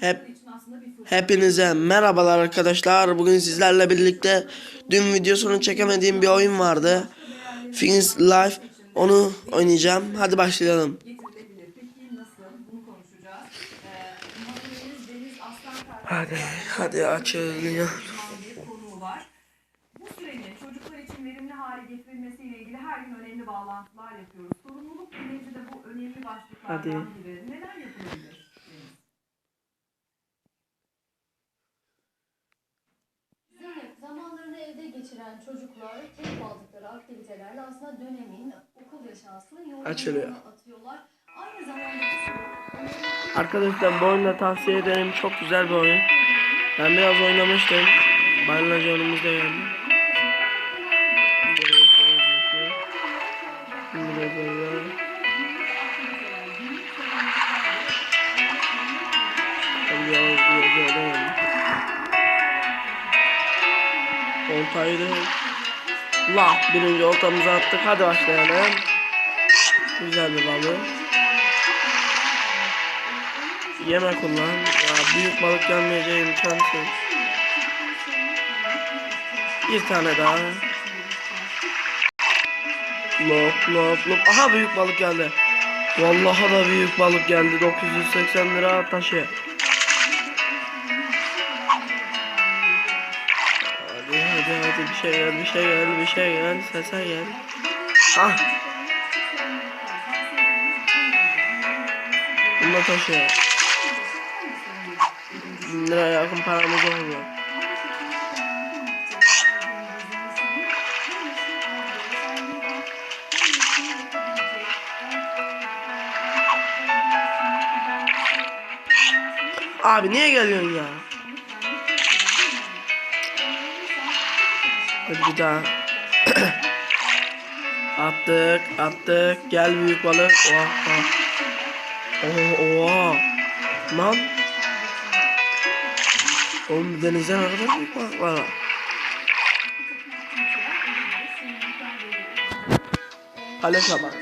Hep Hepinize merhabalar arkadaşlar. Bugün sizlerle birlikte dün videosunu çekemediğim bir oyun vardı. Fins Life. Onu oynayacağım. Hadi başlayalım. Ee, Hadi hadi açılıyor. Bu sürenin çocuklar için verimli hale getirilmesiyle ilgili her gün önemli bağlantılar yapıyoruz. Sorumluluk bilinci de bu önemli başlıklardan Hadi. biri. Çocuklar keyif aldıkları aktivitelerle aslında dönemin okul yaşantısını yorumlarına atıyorlar. Aynı zamanda Arkadaşlar bu oyunu da tavsiye ederim. Çok güzel bir oyun. Ben biraz oynamıştım. Bayrılacı önümüzde geldi. Biraz böyle. Ben Oltayı da La birinci oltamızı attık. Hadi başlayalım. Güzel bir balık. Yeme kullan. Ya büyük balık gelmeyeceği imkansız. Bir tane daha. Lop lop lop. Aha büyük balık geldi. Vallahi da büyük balık geldi. 980 lira taşı. Bir şey gel bir şey gel bir şey gel sese gel. Ah. Bunda taşı. Bin liraya yakın paramız oldu. Abi niye geliyorsun ya? Hadi bir daha. attık, attık. Gel büyük balık. Oh, oh. Oo, oha. Lan. Oğlum denizde ne kadar büyük balıklar var. Kalesine bak.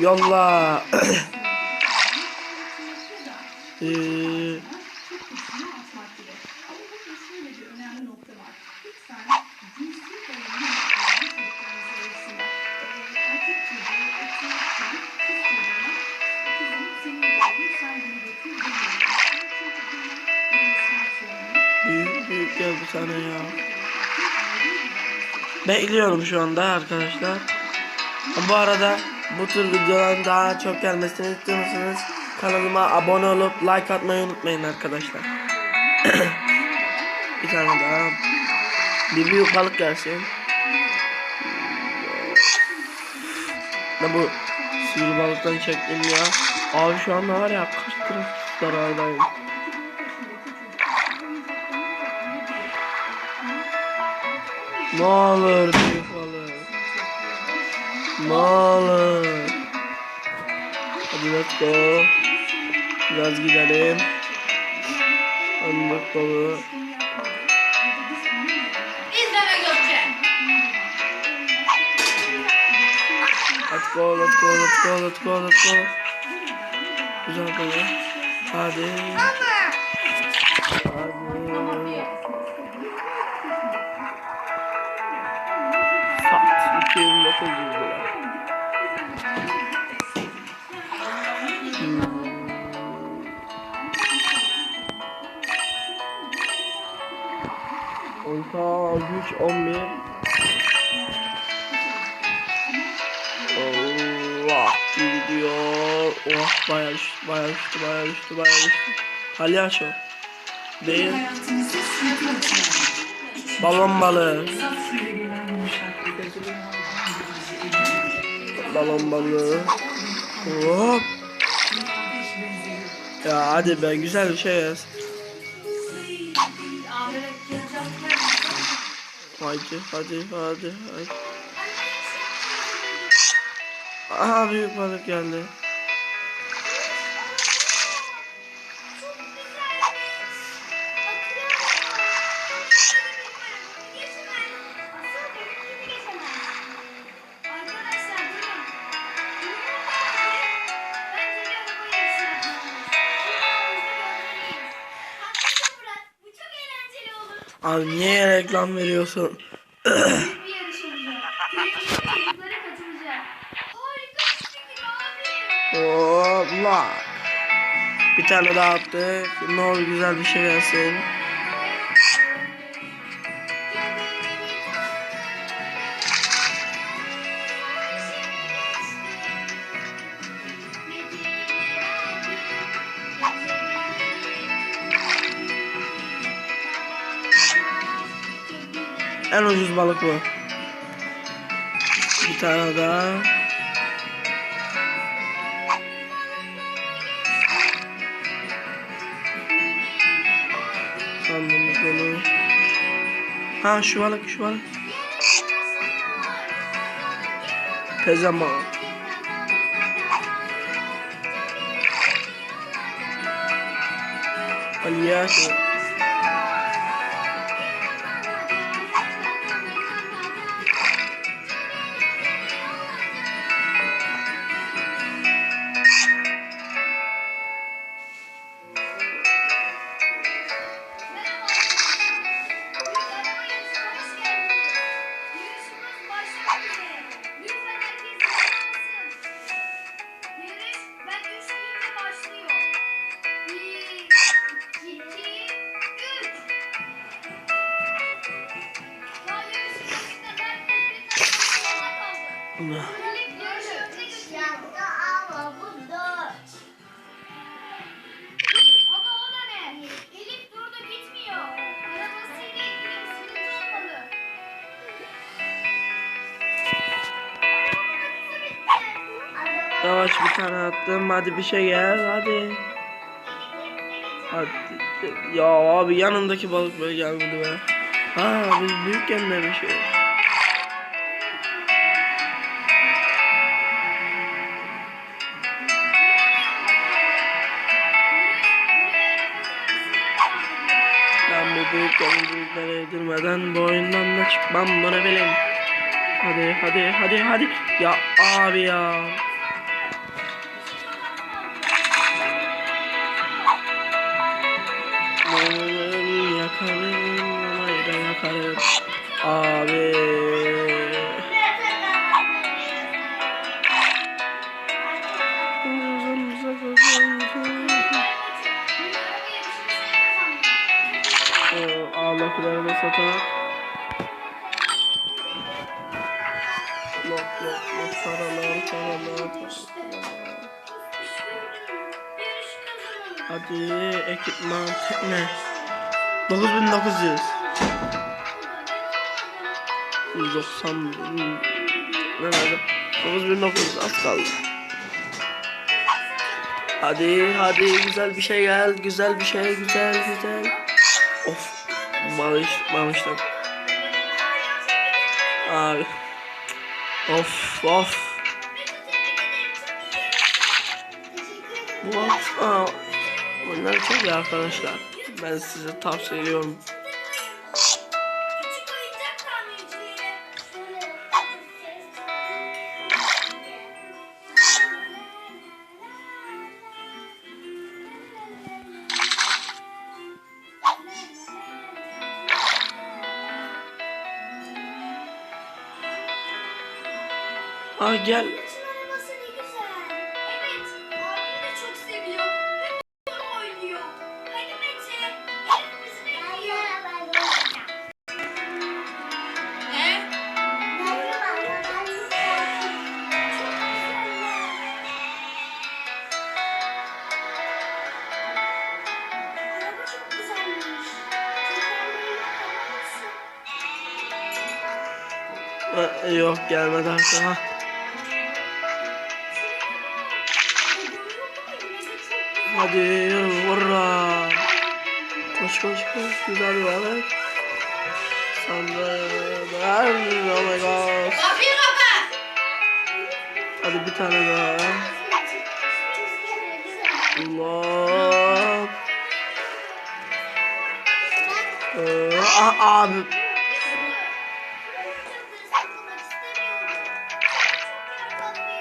Yolla. Eee, büyük büyük gel bir ya. Bekliyorum şu anda arkadaşlar. Bu arada bu tür videoların daha çok gelmesini istiyorsanız kanalıma abone olup like atmayı unutmayın arkadaşlar. bir tane daha. Bir büyük balık gelsin. Ne bu sivri balıktan çektim ya. Abi şu anda var ya kaç lira zarardayım. Ne olur büyük balık. Ne olur. Hadi let's go. Biraz gidelim. Anlık Gökçe. Let's go, let's go, let's go, let's go, let's go. Güzel balık. Hadi. Hadi. Sat 229 lira. Oysa güç 11 Allah gidiyor. Oh bayağı düştü, bayağı düştü, bayağı düştü, bayağı düştü. Palyaço. Değil. Balon balığı. Balon balığı. Hop. Ya hadi be güzel bir şey yaz. Hadi hadi hadi hadi. Aha büyük balık geldi. Abi niye reklam veriyorsun? Allah. Bir tane daha attık. Ne olur güzel bir şey gelsin. En ucuz balık bu. Bir tane daha. Sandığımız dolu. Ha şu balık şu balık. Tezama. Palyaço. Olmalı. Yavaş bir tane attım. Hadi bir şey gel. Hadi. Hadi. Ya abi yanındaki balık böyle gelmedi be. Ha biz büyük bir şey. Büyüklere yedirmeden bu oyundan da çıkmam bunu bilin. Hadi hadi hadi hadi. Ya abi ya. Lok lok lok paralar paralar. Hadi ekipman tekne. 9900. 190 bin. Ne nerede? 9900 az kaldı. Hadi hadi güzel bir şey gel. Güzel bir şey güzel güzel. Of. Bağış, bağıştım. Abi. Of of. Bu aa, Bunlar çok iyi arkadaşlar. Ben size tavsiye ediyorum. Güzelmiş. Aa, Yok gelmedi arkadaşlar. Hadi vurra. Koş koş koş güzel bir balık. Sandalyeler. Oh my god. Kapıyı kapat. Hadi bir tane daha. Allah. Ee, ah, abi.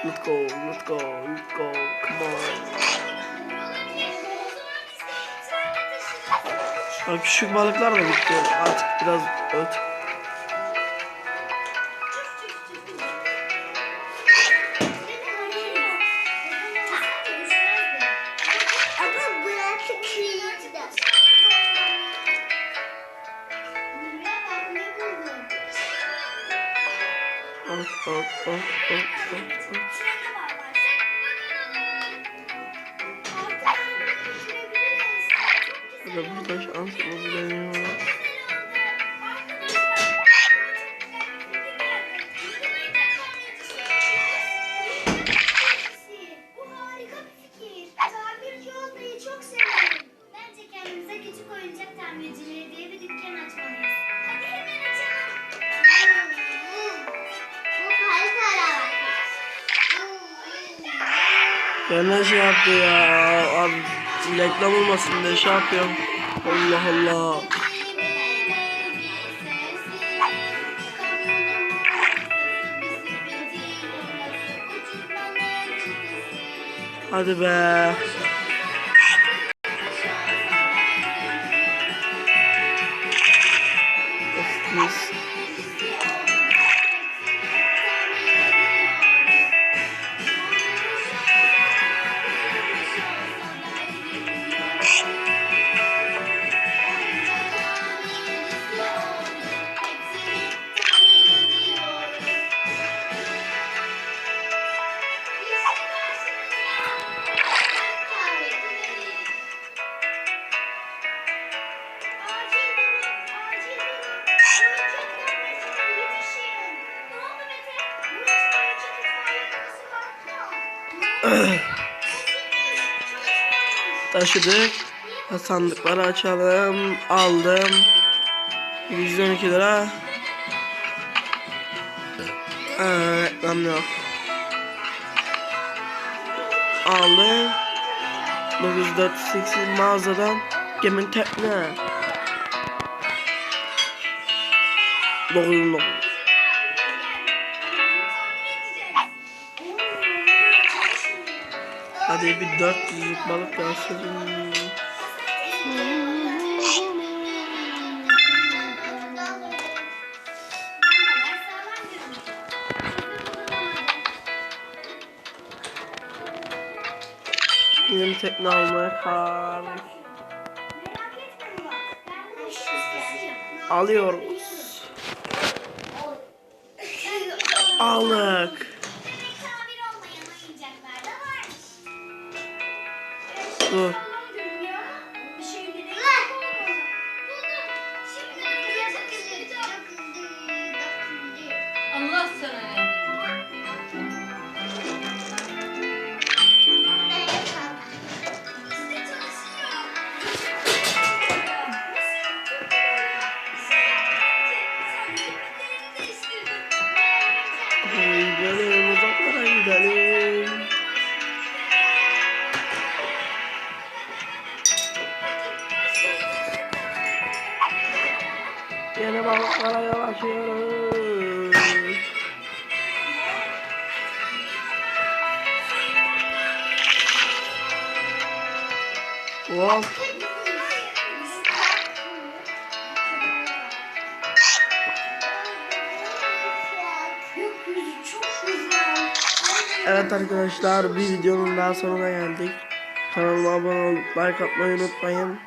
Let's go, let's go, let's go. Come on. Küçük balıklar da bitti. Artık biraz öt. Bu harika Ya ne şey yaptı ya? Abi reklam olmasın diye şey yapıyorum. Allah Allah. Hadi be. Taşıdık. Sandıkları açalım. Aldım. 112 lira. Aa, reklam yok. Aldım. 9480 mağazadan Gemin tekne. 99. Hadi bir 400'lük balık gelsin. Yeni tekne almaya karar alıyoruz. Aldık. 嗯。Wow. Evet arkadaşlar bir videonun daha sonuna geldik. Kanalıma abone olup like atmayı unutmayın.